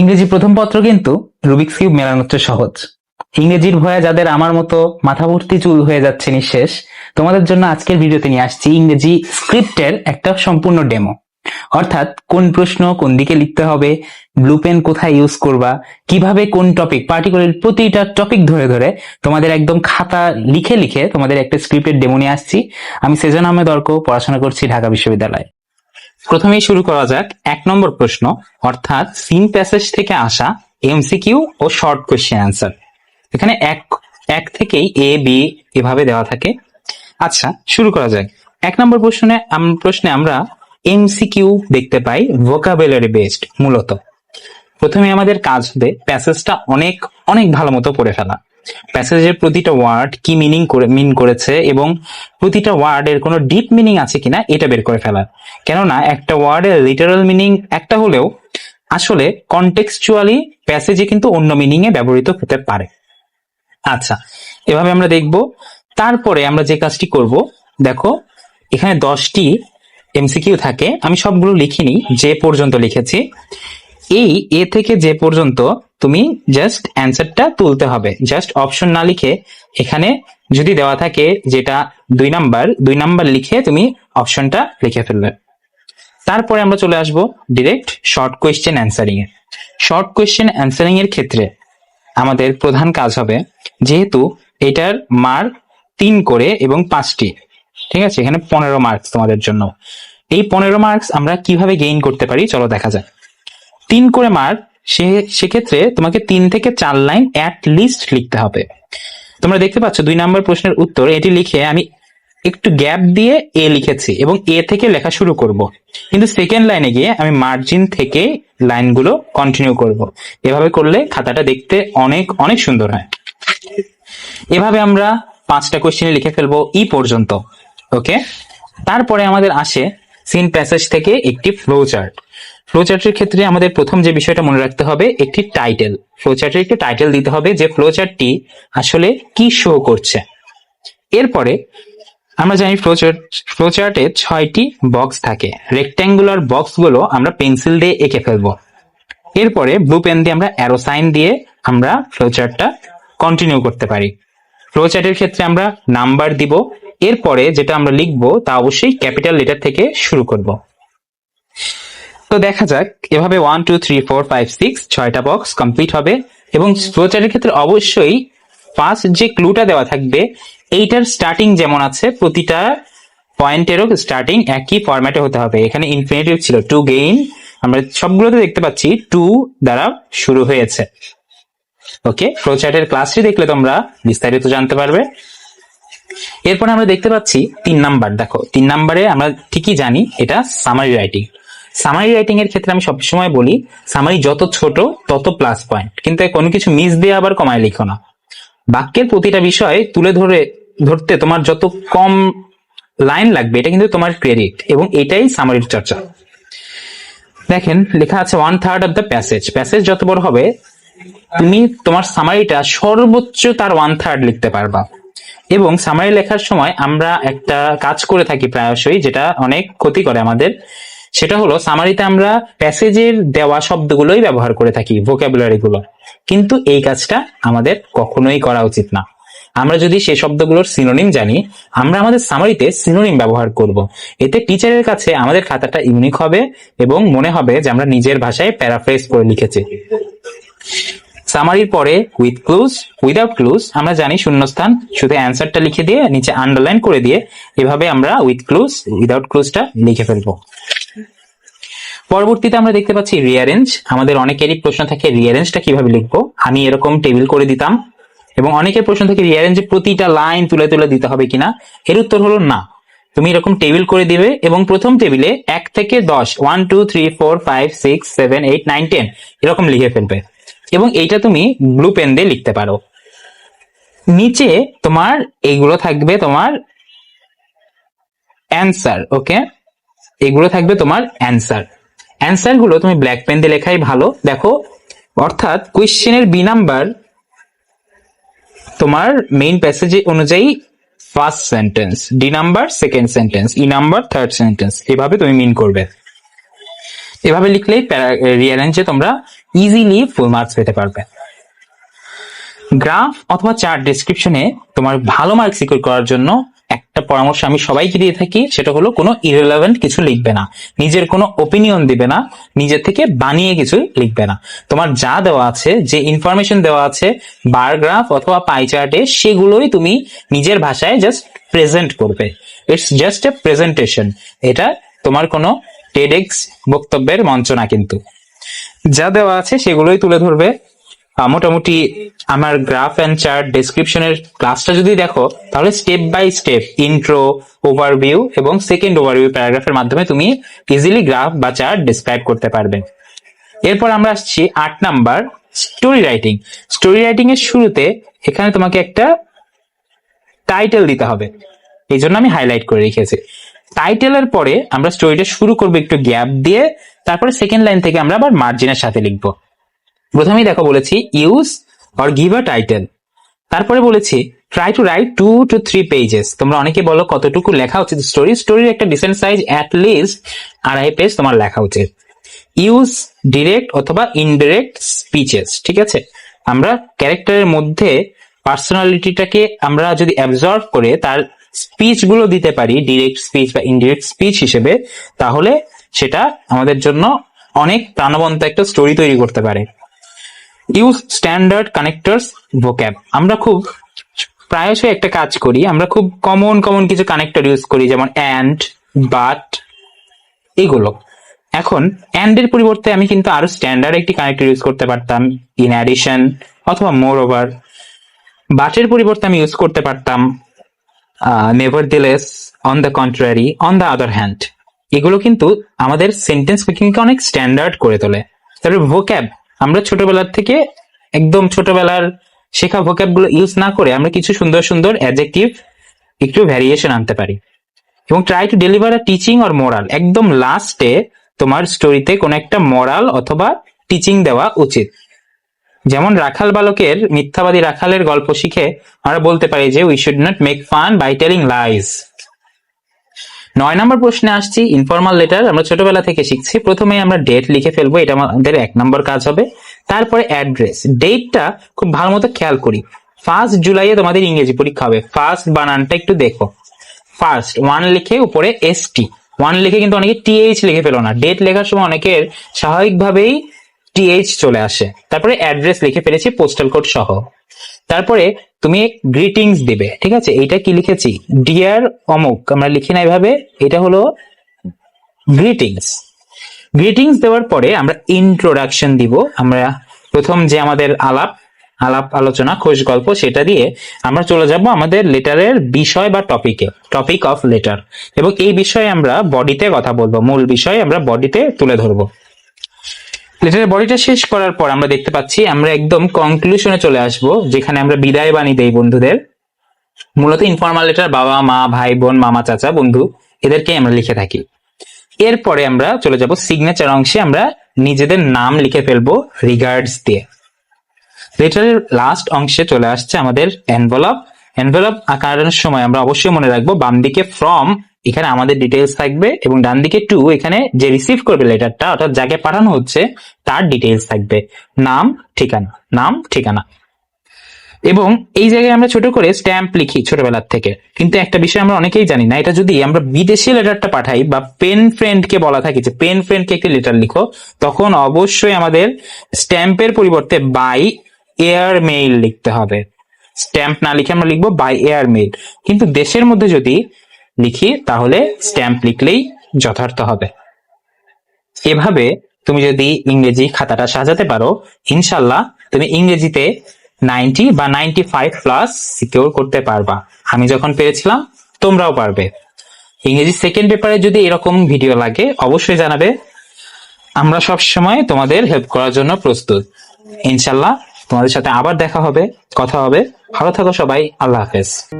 ইংরেজি প্রথম পত্র কিন্তু রুবিক্স কিউব মেলানোর সহজ। ইংরেজির ভয়ে যাদের আমার মতো মাথা ভর্তি চুল হয়ে যাচ্ছে নিঃশেষ, তোমাদের জন্য আজকের ভিডিওতে নিয়ে আসছি ইংরেজি স্ক্রিপ্টের একটা সম্পূর্ণ ডেমো। অর্থাৎ কোন প্রশ্ন কোন দিকে লিখতে হবে, ব্লু পেন কোথায় ইউজ করবা, কীভাবে কোন টপিক, পার্টিকুলার প্রতিটা টপিক ধরে ধরে তোমাদের একদম খাতা লিখে লিখে তোমাদের একটা স্ক্রিপ্টের ডেমো নিয়ে আসছি। আমি সেজন আহমেদ অর্ক, পড়াশোনা করছি ঢাকা বিশ্ববিদ্যালয়ে। প্রথমেই শুরু করা যাক এক নম্বর প্রশ্ন, অর্থাৎ সিন প্যাসেজ থেকে আসা এমসিকিউ ও শর্ট কোয়েশ্চেন অ্যান্সার এখানে এক এক থেকেই এ বি এভাবে দেওয়া থাকে। আচ্ছা শুরু করা যাক। এক নম্বর প্রশ্নে প্রশ্নে আমরা এমসিকিউ দেখতে পাই ভোকাবুলারি বেসড মূলত। প্রথমে আমাদের কাজ হবে প্যাসেজটা অনেক অনেক ভালো মতো পড়ে ফেলা। প্যাসেজের প্রতিটা ওয়ার্ড কি মিনিং করে মিন করেছে এবং প্রতিটা ওয়ার্ডের কোনো ডিপ মিনিং আছে কিনা এটা বের করে ফেলা কেননা একটা ওয়ার্ডের লিটারাল মিনিং একটা হলেও আসলে কন্টেক্সচুয়ালি প্যাসেজে কিন্তু অন্য মিনিং এ ব্যবহৃত হতে পারে। আচ্ছা এভাবে আমরা দেখব। তারপরে আমরা যে কাজটি করব, দেখো, এখানে দশটি এমসিকিউ থাকে। আমি সবগুলো লিখিনি, যে পর্যন্ত লিখেছি। এই এ থেকে যে পর্যন্ত তুমি জাস্ট অ্যান্সারটা তুলতে হবে। জাস্ট অপশন না লিখে এখানে যদি দেওয়া থাকে যেটা দুই নাম্বার দুই নাম্বার লিখে তুমি অপশনটা লিখে ফেললে তারপরে আমরা চলে আসব ডিরেক্ট শর্ট কোয়েশ্চেন অ্যান্সারিং এ। শর্ট কোয়েশ্চেন অ্যান্সারিং এর ক্ষেত্রে আমাদের প্রধান কাজ হবে যেহেতু এটার মার্ক তিন করে এবং পাঁচটি, ঠিক আছে? এখানে পনেরো মার্কস তোমাদের জন্য। এই পনেরো মার্কস আমরা কীভাবে গেইন করতে পারি? চলো দেখা যাক। তিন করে মার্ক সে, সেক্ষেত্রে তোমাকে তিন থেকে চার লাইন অ্যাট লিস্ট লিখতে হবে। তোমরা দেখতে পাচ্ছ দুই নম্বর প্রশ্নের উত্তর, এটি লিখে আমি একটু গ্যাপ দিয়ে এ লিখেছি এবং এ থেকে লেখা শুরু করব। কিন্তু সেকেন্ড লাইনে গিয়ে আমি মার্জিন থেকে লাইনগুলো কন্টিনিউ করব। এভাবে করলে খাতাটা দেখতে অনেক অনেক সুন্দর হয়। এভাবে আমরা পাঁচটা কোশ্চেনে লিখে ফেলব ই পর্যন্ত ওকে তারপরে আমাদের আসে সিন প্যাসেজ থেকে একটি ফ্লো চার্ট ফ্লো চার্টের ক্ষেত্রে আমাদের প্রথম যে বিষয়টা মনে রাখতে হবে, একটি টাইটেল ফ্লো চার্টের একটি টাইটেল দিতে হবে যে ফ্লো চার্টটি আসলে কি শো করছে। এরপরে আমরা জানি ফ্লো চার্ট ফ্লো চার্টে ছয়টি বক্স থাকে। রেক্ট্যাঙ্গুলার বক্সগুলো আমরা পেন্সিল দিয়ে এঁকে ফেলব। এরপরে ব্লু পেন দিয়ে আমরা অ্যারো সাইন দিয়ে আমরা ফ্লোচার্টটা কন্টিনিউ করতে পারি। ফ্লো চার্টের ক্ষেত্রে আমরা নাম্বার দিব। এরপরে যেটা আমরা লিখব তা অবশ্যই ক্যাপিটাল লেটার থেকে শুরু করব। তো দেখা যাক, এভাবে one two three four five six ছয়টা বক্স কমপ্লিট হবে। এবং ফ্লো চার্টের ক্ষেত্রে অবশ্যই ফার্স্ট যে ক্লুটা দেওয়া থাকবে, এইটার স্টার্টিং যেমন আছে, প্রতিটা পয়েন্টেরও স্টার্টিং একই ফরম্যাটে হতে হবে। এখানে ইনফিনিটিভ ছিল টু গেইন আমরা সবগুলোতে দেখতে পাচ্ছি টু দ্বারা শুরু হয়েছে। ওকে ফ্লো চার্টের ক্লাসটি দেখলে তোমরা বিস্তারিত জানতে পারবে। এরপর আমরা দেখতে পাচ্ছি তিন নাম্বার। দেখো, তিন নাম্বারে আমরা ঠিকই জানি, এটা সামারি রাইটিং সামারি রাইটিং এর ক্ষেত্রে আমি সবসময় বলি সামারি যত ছোট, তত প্লাস পয়েন্ট কিন্তু কোনো কিছু মিস দিয়ে আবার কমায় লিখো না। বাক্যের প্রতিটা বিষয় তুলে ধরে, ধরতে তোমার যত কম লাইন লাগবে, এটা কিন্তু তোমার ক্রেডিট এবং এটাই সামারির চর্চা। দেখেন, লেখা আছে one third of the passage passage যত বড় হবে, তুমি তোমার সামারিটা সর্বোচ্চ তার ওয়ান থার্ড লিখতে পারবা। এবং সামারি লেখার সময় আমরা একটা কাজ করে থাকি প্রায়শই, যেটা অনেক ক্ষতি করে আমাদের। সেটা হলো সামারিতে আমরা প্যাসেজের দেওয়া শব্দগুলোই ব্যবহার করে থাকি ভোকাবুলারি গুলো কিন্তু এই কাজটা আমাদের কখনোই করা উচিত না। আমরা যদি সেই শব্দগুলোর সিনোনিম জানি, আমরা আমাদের সামারিতে সিনোনিম ব্যবহার করব। এতে টিচারের কাছে আমাদের খাতাটা ইউনিক হবে এবং মনে হবে যে আমরা নিজের ভাষায় প্যারাফ্রেজ করে লিখেছি। সামারির পরে উইথ ক্লুজ উইদাউট ক্লুজ আমরা জানি শূন্যস্থান, শুধু অ্যান্সারটা লিখে দিয়ে, নিচে আন্ডারলাইন করে দিয়ে, এভাবে আমরা উইথ ক্লুজ উইদাউট ক্লুজটা লিখে ফেলব। পরবর্তীতে আমরা দেখতে পাচ্ছি রিয়ারেঞ্জ আমাদের অনেকেরই প্রশ্ন থাকে রিয়ারেঞ্জটা কীভাবে লিখব? আমি এরকম টেবিল করে দিতাম। এবং অনেকের প্রশ্ন থাকে রিয়ারেঞ্জে প্রতিটা লাইন তুলে তুলে দিতে হবে কিনা? এর উত্তর হলো না। তুমি এরকম টেবিল করে দিবে এবং প্রথম টেবিলে এক থেকে দশ one two three four five six seven eight nine ten এরকম লিখে ফেলবে। এবং এইটা তুমি ব্লু পেন দিয়ে লিখতে পারো। নিচে তোমার এইগুলো থাকবে তোমার অ্যান্সার ওকে এগুলো থাকবে তোমার অ্যান্সার অ্যান্সারগুলো তুমি ব্ল্যাক পেন দিয়ে লেখাই ভালো। দেখো, অর্থাৎ কোয়েশ্চেনের বি নাম্বার তোমার মেইন প্যাসেজ অনুযায়ী first sentence D number second sentence E number third sentence এভাবে তুমি মিন করবে। এভাবে লিখলেই রিয়ারেঞ্জে তোমরা ইজিলি ফুল মার্কস পেতে পারবে। গ্রাফ অথবা চার্ট ডেসক্রিপশনে তোমার ভালো মার্ক সিকিউর করার জন্য একটা পরামর্শ আমি সবাইকে দিয়ে থাকি, সেটা হলো কোনো ইরেলেভেন্ট কিছু লিখবে না। নিজের কোনো ওপিনিয়ন দিবে না, নিজের থেকে বানিয়ে কিছু লিখবে না। তোমার যা দেওয়া আছে, যে ইনফরমেশন দেওয়া আছে বার গ্রাফ অথবা পাইচার্টে সেগুলোই তুমি নিজের ভাষায় জাস্ট প্রেজেন্ট করবে। ইটস জাস্ট এ প্রেজেন্টেশন এটা তোমার কোনো টেডেক্স বক্তব্যের মঞ্চ না কিন্তু। যা দেওয়া আছে, সেগুলোই তুলে ধরবে। মোটামুটি আমার গ্রাফ অ্যান্ড চার্ট ডেসক্রিপশনের ক্লাসটা যদি দেখো, তাহলে step by step intro overview এবং সেকেন্ড ওভারভিউ প্যারাগ্রাফের মাধ্যমে তুমি ইজিলি গ্রাফ বা চার্ট ডিসক্রাইব করতে পারবে। এরপর আমরা আসছি আট number story writing story writing এর শুরুতে এখানে তোমাকে একটা টাইটেল দিতে হবে। এই জন্য আমি হাইলাইট করে রেখেছি। টাইটেলের পরে আমরা স্টোরিটা শুরু করব একটু গ্যাপ দিয়ে, তারপরে সেকেন্ড লাইন থেকে আমরা আবার মার্জিনের সাথে লিখব। প্রথমেই দেখো বলেছি use or give a title তারপরে বলেছি try to write two two three pages তোমরা অনেকে বলো কতটুকু লেখা উচিত স্টোরি স্টোরির একটা ডিসেন্ট সাইজ অ্যাট লিস্ট আড়াই পেজ তোমার লেখা উচিত। ইউজ ডিরেক্ট অথবা ইনডিরেক্ট স্পিচেস ঠিক আছে? আমরা ক্যারেক্টারের মধ্যে পার্সোনালিটিটাকে আমরা যদি অ্যাবজর্ভ করে তার স্পিচগুলো দিতে পারি ডিরেক্ট স্পিচ বা ইনডিরেক্ট স্পিচ হিসেবে, তাহলে সেটা আমাদের জন্য অনেক প্রাণবন্ত একটা স্টোরি তৈরি করতে পারে। ইউজ স্ট্যান্ডার্ড কানেক্টরস ভোক্যাব আমরা খুব প্রায়শই একটা কাজ করি, আমরা খুব কমন কমন কিছু কানেক্টর ইউজ করি, যেমন অ্যান্ড বাট এগুলো। এখন অ্যান্ড এর পরিবর্তে আমি কিন্তু আরও স্ট্যান্ডার্ড একটি কানেক্টর ইউজ করতে পারতাম ইন অ্যাডিশন অথবা মোর ওভার বাটের পরিবর্তে আমি ইউজ করতে পারতাম nevertheless on the contrary on the other hand এগুলো কিন্তু আমাদের সেন্টেন্স মেকিংকে অনেক স্ট্যান্ডার্ড করে তোলে। তারপরে ভোক্যাব আমরা ছোটবেলার থেকে একদম ছোটবেলার শেখা ভোক্যাবগুলো ইউজ না করে আমরা কিছু সুন্দর সুন্দর অ্যাডজেক্টিভ একটু ভ্যারিয়েশন আনতে পারি। এবং try to deliver a teaching or moral একদম লাস্টে তোমার স্টোরিতে কোনো একটা মোরাল অথবা টিচিং দেওয়া উচিত। যেমন রাখাল বালকের মিথ্যাবাদী রাখালের গল্প শিখে আমরা বলতে পারি যে we should not make fun by telling lies নয় নম্বর প্রশ্নে আসছি ইনফর্মাল লেটার আমরা ছোটবেলা থেকে শিখছি। প্রথমে আমরা ডেট লিখে ফেলব, এটা আমাদের এক নম্বর কাজ হবে। তারপরে অ্যাড্রেস ডেটটা খুব ভালো মতো খেয়াল করি। ফার্স্ট জুলাইয়ে তোমাদের ইংরেজি পরীক্ষা হবে। ফার্স্ট বানানটা একটু দেখো। ফার্স্ট ওয়ান লিখে উপরে এস টি ওয়ান লিখে কিন্তু অনেকে টিএইচ লিখে ফেলো না। ডেট লেখার সময় অনেকের স্বাভাবিকভাবেই টিএইচ চলে আসে। তারপরে অ্যাড্রেস লিখে ফেলেছি পোস্টাল কোড সহ। তারপরে তুমি গ্রিটিংস দিবে, ঠিক আছে? এইটা কি লিখেছি? ডিয়ার অমুক, আমরা লিখি না এভাবে, এটা হলো গ্রিটিংস গ্রিটিংস দেওয়ার পরে আমরা ইন্ট্রোডাকশন দিব। আমরা প্রথম যে আমাদের আলাপ আলাপ আলোচনা, খোঁজ গল্প, সেটা দিয়ে আমরা চলে যাব আমাদের লেটারের বিষয় বা টপিকে টপিক অফ লেটার এবং এই বিষয়ে আমরা বডিতে কথা বলব, মূল বিষয় আমরা বডিতে তুলে ধরবো। লেটারের বডিটা শেষ করার পর আমরা দেখতে পাচ্ছি, আমরা একদম কনক্লুশনে চলে আসব, যেখানে আমরা বিদায় বাণী দেই বন্ধুদের। মূলত ইনফর্মাল লেটার বাবা, মা, ভাই, বোন, মামা, চাচা, বন্ধু, এদেরকে আমরা লিখে থাকি। এরপরে আমরা চলে যাব সিগনেচার অংশে, আমরা নিজেদের নাম লিখে ফেলব রিগার্ডস দিয়ে। লেটারের লাস্ট অংশে চলে আসছে আমাদের এনভেলপ এনভেলপ আকারের সময় আমরা অবশ্যই মনে রাখব বাম দিকে ফ্রম এখানে আমাদের ডিটেলস থাকবে এবং ডান দিকে টু এখানে যে রিসিভ করবে লেটারটা অর্থাৎ যাকে পাঠানো হচ্ছে, তার ডিটেলস থাকবে। নাম, ঠিকানা নাম, ঠিকানা। এবং এই জায়গায় আমরা ছোট করে স্ট্যাম্প লিখি ছোটবেলার থেকে। কিন্তু একটা বিষয় আমরা অনেকেই জানি না, এটা যদি আমরা বিদেশি লেটারটা পাঠাই বা পেন ফ্রেন্ডকে বলা থাকে যে পেন ফ্রেন্ডকে একটি লেটার লিখো, তখন অবশ্যই আমাদের স্ট্যাম্পের পরিবর্তে বাই এয়ার মেইল লিখতে হবে। স্ট্যাম্প না লিখে আমরা লিখব বাই এয়ার মেইল কিন্তু দেশের মধ্যে যদি লিখি, তাহলে স্ট্যাম্প লিখলেই যথার্থ হবে। এভাবে তুমি যদি ইংরেজি খাতাটা সাজাতে পারো, ইনশাল্লাহ তুমি ইংরেজিতে নাইনটি বা নাইনটি ফাইভ প্লাস সিকিউর করতে পারবা। আমি যখন পেরেছিলাম, তোমরাও পারবে। ইংরেজি সেকেন্ড পেপারে যদি এরকম ভিডিও লাগে, অবশ্যই জানাবে। আমরা সব সময় তোমাদের হেল্প করার জন্য প্রস্তুত। ইনশাল্লাহ তোমাদের সাথে আবার দেখা হবে, কথা হবে। ভালো থাকো সবাই, আল্লাহ হাফেজ।